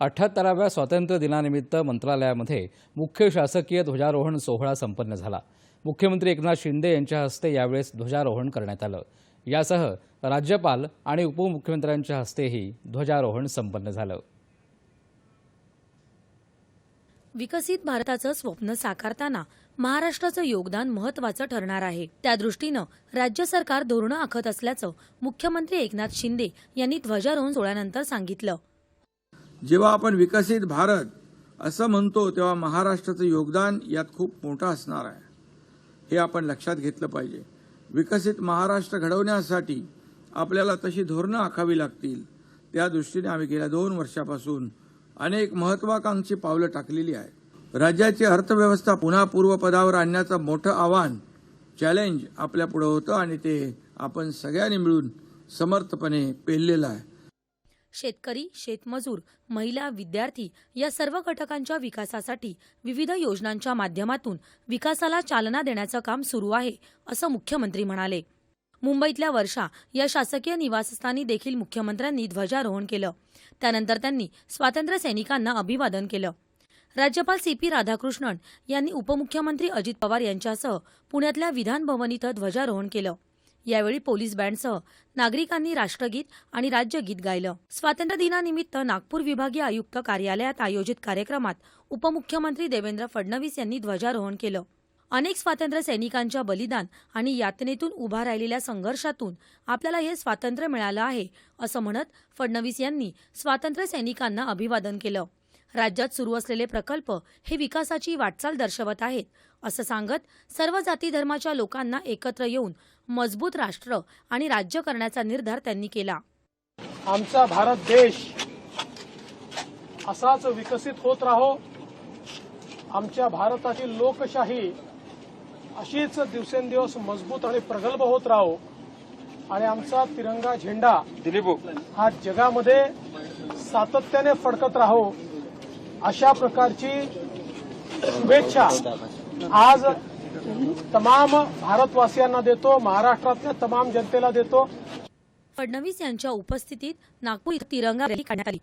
अठ्ठ्याहत्तराव्या स्वातंत्र्य दिनानिमित्त मंत्रालयामध्ये मुख्य शासकीय ध्वजारोहण सोहळा संपन्न झाला. मुख्यमंत्री एकनाथ शिंदे यांच्या हस्ते यावेळेस ध्वजारोहण करण्यात आलं. यासह राज्यपाल आणि उपमुख्यमंत्र्यांच्या हस्तेही ध्वजारोहण संपन्न झालं. विकसित भारताचं स्वप्न साकारताना महाराष्ट्राचं योगदान महत्वाचं ठरणार आहे. त्या दृष्टीनं राज्य सरकार धोरणं आखत असल्याचं मुख्यमंत्री एकनाथ शिंदे यांनी ध्वजारोहण सोहळ्यानंतर सांगितलं. जेव्हा आपण विकसित भारत असं म्हणतो तेव्हा महाराष्ट्राचं योगदान यात खूप मोठं असणार आहे. हे आपण लक्षात घेतलं पाहिजे. विकसित महाराष्ट्र घडवण्यासाठी आपल्याला तशी धोरणं आखावी लागतील. त्या दृष्टीने आम्ही गेल्या दोन वर्षापासून अनेक महत्वाकांक्षी पावलं टाकलेली आहे राज्याची अर्थव्यवस्था पुन्हा पूर्वपदावर आणण्याचं मोठं आव्हान चॅलेंज आपल्यापुढं होतं आणि ते आपण सगळ्यांनी मिळून समर्थपणे पेललेलं आहे. शेतकरी शेतमजूर महिला विद्यार्थी या सर्व घटकांच्या विकासासाठी विविध योजनांच्या माध्यमातून विकासाला चालना देण्याचं काम सुरू आहे असं मुख्यमंत्री म्हणाले. मुंबईतल्या वर्षा या शासकीय निवासस्थानी देखील मुख्यमंत्र्यांनी ध्वजारोहण केलं. त्यानंतर त्यांनी स्वातंत्र्य सैनिकांना अभिवादन केलं. राज्यपाल सी पी राधाकृष्णन यांनी उपमुख्यमंत्री अजित पवार यांच्यासह पुण्यातल्या विधानभवन इथं ध्वजारोहण केलं. यावेळी पोलीस बँडसह नागरिकांनी राष्ट्रगीत आणि राज्यगीत गायलं. स्वातंत्र्य दिनानिमित्त नागपूर विभागीय आयुक्त कार्यालयात आयोजित कार्यक्रमात उपमुख्यमंत्री देवेंद्र फडणवीस यांनी ध्वजारोहण केलं. अनेक स्वातंत्र्य सैनिकांच्या बलिदान आणि यातनेतून उभा राहिलेल्या संघर्षातून आपल्याला हे स्वातंत्र्य मिळालं आहे असं म्हणत फडणवीस यांनी स्वातंत्र्य सैनिकांना अभिवादन केलं. राज्यात सुरू असलेले प्रकल्प हे विकासाची वाटचाल दर्शवत आहेत असं सांगत सर्व जाती धर्माच्या लोकांना एकत्र येऊन मजबूत राष्ट्र आणि राज्य करण्याचा निर्धार त्यांनी केला. आमचा भारत देश असाच विकसित होत राहो. आमच्या भारताची लोकशाही अशीच दिवसेंदिवस मजबूत आणि प्रगल्भ होत राहो. आणि आमचा तिरंगा झेंडा हा जगामध्ये सातत्याने फडकत राहो. अशा प्रकारची शुभेच्छा आज तमाम भारतवासियांना देतो महाराष्ट्रातल्या तमाम जनतेला देतो. फडणवीस यांच्या उपस्थितीत नागपूर तिरंगा रॅली काढण्यात आली.